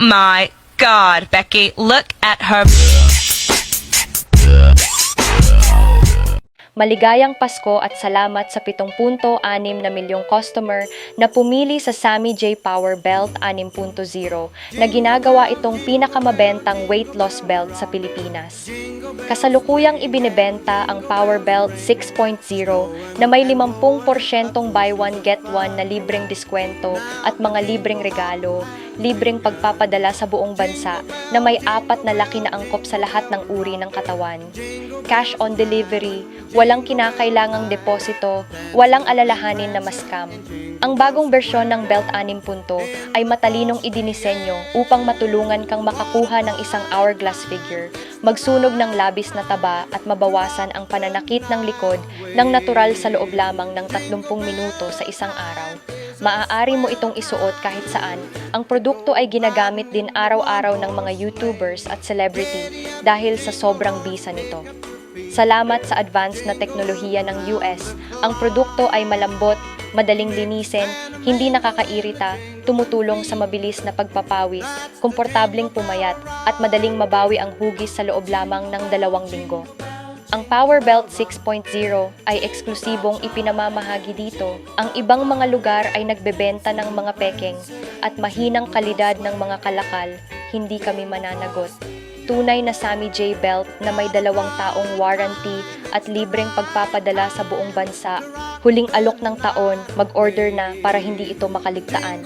My god, Becky, look at her. Maligayang Pasko at salamat sa 7.6 na milyong customer na pumili sa Sammy J Power Belt 6.0 na ginagawa itong pinakamabentang weight loss belt sa Pilipinas. Kasalukuyang ibinebenta ang Power Belt 6.0 na may 50% buy one get one na libreng diskwento at mga libreng regalo, libreng pagpapadala sa buong bansa na may apat na laki na angkop sa lahat ng uri ng katawan. Cash on delivery, walang kinakailangang deposito, walang alalahanin na mascam. Ang bagong bersyon ng Belt 6 punto ay matalinong idinisenyo upang matulungan kang makakuha ng isang hourglass figure, magsunog ng labis na taba at mabawasan ang pananakit ng likod ng natural sa loob lamang ng 30 minuto sa isang araw. Maaari mo itong isuot kahit saan. Ang produkto ay ginagamit din araw-araw ng mga YouTubers at celebrity dahil sa sobrang bisa nito. Salamat sa advanced na teknolohiya ng US, ang produkto ay malambot, madaling linisin, hindi nakakairita, tumutulong sa mabilis na pagpapawis, komportableng pumayat, at madaling mabawi ang hugis sa loob lamang ng dalawang linggo. Ang Power Belt 6.0 ay eksklusibong ipinamamahagi dito. Ang ibang mga lugar ay nagbebenta ng mga pekeng at mahinang kalidad ng mga kalakal, hindi kami mananagot. Tunay na Sammy J Belt na may dalawang taong warranty at libreng pagpapadala sa buong bansa. Huling alok ng taon, mag-order na para hindi ito makaligtaan.